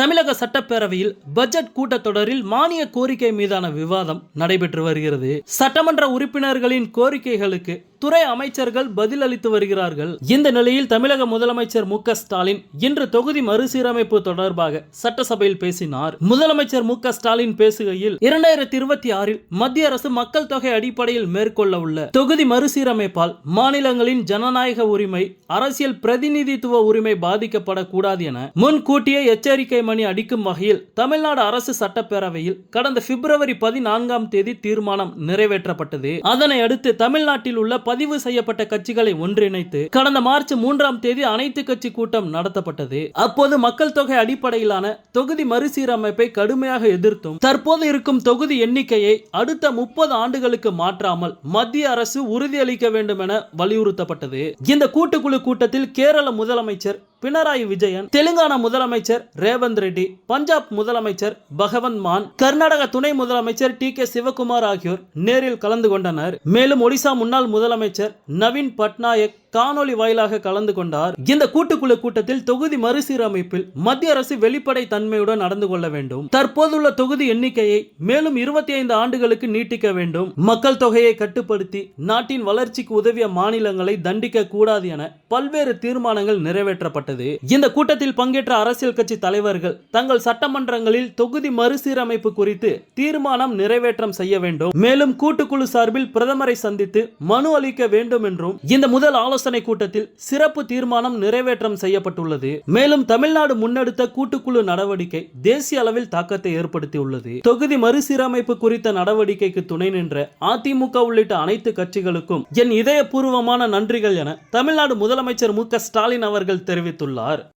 தமிழக சட்டப்பேரவையில் பட்ஜெட் கூட்டத்தொடரில் மானிய கோரிக்கை மீதான விவாதம் நடைபெற்று வருகிறது. சட்டமன்ற உறுப்பினர்களின் கோரிக்கைகளுக்கு துறை அமைச்சர்கள் பதிலளித்து வருகிறார்கள். இந்த நிலையில் தமிழக முதலமைச்சர் மு ஸ்டாலின் இன்று தொகுதி மறுசீரமைப்பு தொடர்பாக சட்டசபையில் பேசினார். முதலமைச்சர் மு ஸ்டாலின் பேசுகையில் இரண்டாயிரத்தி இருபத்தி ஆறில் மத்திய அரசு மக்கள் தொகை அடிப்படையில் மேற்கொள்ள உள்ள தொகுதி மறுசீரமைப்பால் மாநிலங்களின் ஜனநாயக உரிமை அரசியல் பிரதிநிதித்துவ உரிமை பாதிக்கப்படக்கூடாது என முன்கூட்டியே எச்சரிக்கை மணி அடிக்கும் வகையில் தமிழ்நாடு அரசு சட்டப்பேரவையில் கடந்த பிப்ரவரி பதினான்காம் தேதி தீர்மானம் நிறைவேற்றப்பட்டது. அதனை அடுத்து தமிழ்நாட்டில் உள்ள பதிவு செய்யப்பட்ட கட்சிகளை ஒன்றிணைத்து கடந்த மார்ச் மூன்றாம் தேதி அனைத்து கட்சி கூட்டம் நடத்தப்பட்டது. அப்போது மக்கள் தொகை அடிப்படையிலான தொகுதி மறுசீரமைப்பை கடுமையாக எதிர்த்தும் தற்போது இருக்கும் தொகுதி எண்ணிக்கையை அடுத்த முப்பது ஆண்டுகளுக்கு மாற்றாமல் மத்திய அரசு உறுதியளிக்க வேண்டும் என வலியுறுத்தப்பட்டது. இந்த கூட்டுக்குழு கூட்டத்தில் கேரள முதலமைச்சர் பினராயி விஜயன் தெலுங்கானா முதலமைச்சர் ரேவந்த் ரெட்டி பஞ்சாப் முதலமைச்சர் பகவந்த் மான் கர்நாடக துணை முதலமைச்சர் டி கே சிவகுமார் ஆகியோர் நேரில் கலந்து கொண்டனர். மேலும் ஒடிசா முன்னாள் முதலமைச்சர் நவீன் பட்நாயக் காணொலி வாயிலாக கலந்து கொண்டார். இந்த கூட்டுக்குழு கூட்டத்தில் தொகுதி மறுசீரமைப்பில் மத்திய அரசு வெளிப்படை தன்மையுடன் நடந்து கொள்ள வேண்டும். தற்போதுள்ள தொகுதி எண்ணிக்கையை மேலும் இருபத்தி ஐந்து ஆண்டுகளுக்கு நீட்டிக்க வேண்டும். மக்கள் தொகையை கட்டுப்படுத்தி நாட்டின் வளர்ச்சிக்கு உதவிய மாநிலங்களை தண்டிக்க கூடாது என பல்வேறு தீர்மானங்கள் நிறைவேற்றப்பட்டது இந்த கூட்டத்தில் பங்கேற்ற அரசியல் கட்சி தலைவர்கள் தங்கள் சட்டமன்றங்களில் தொகுதி மறுசீரமைப்பு குறித்து தீர்மானம் நிறைவேற்றம் செய்ய வேண்டும். மேலும் கூட்டுக்குழு சார்பில் பிரதமரை சந்தித்து மனு அளிக்க வேண்டும் என்றும் இந்த முதல் ஆலோசனை கூட்டத்தில் சிறப்பு தீர்மானம் நிறைவேற்றம் செய்யப்பட்டுள்ளது. மேலும் தமிழ்நாடு முன்னெடுத்த கூட்டுக்குழு நடவடிக்கை தேசிய அளவில் தாக்கத்தை ஏற்படுத்தியுள்ளது. தொகுதி மறுசீரமைப்பு குறித்த நடவடிக்கைக்கு துணை நின்ற அதிமுக உள்ளிட்ட அனைத்து கட்சிகளுக்கும் என் இதயபூர்வமான நன்றிகள் என தமிழ்நாடு முதலமைச்சர் மு ஸ்டாலின் அவர்கள் தெரிவித்தார் தெரிவித்துள்ளார்.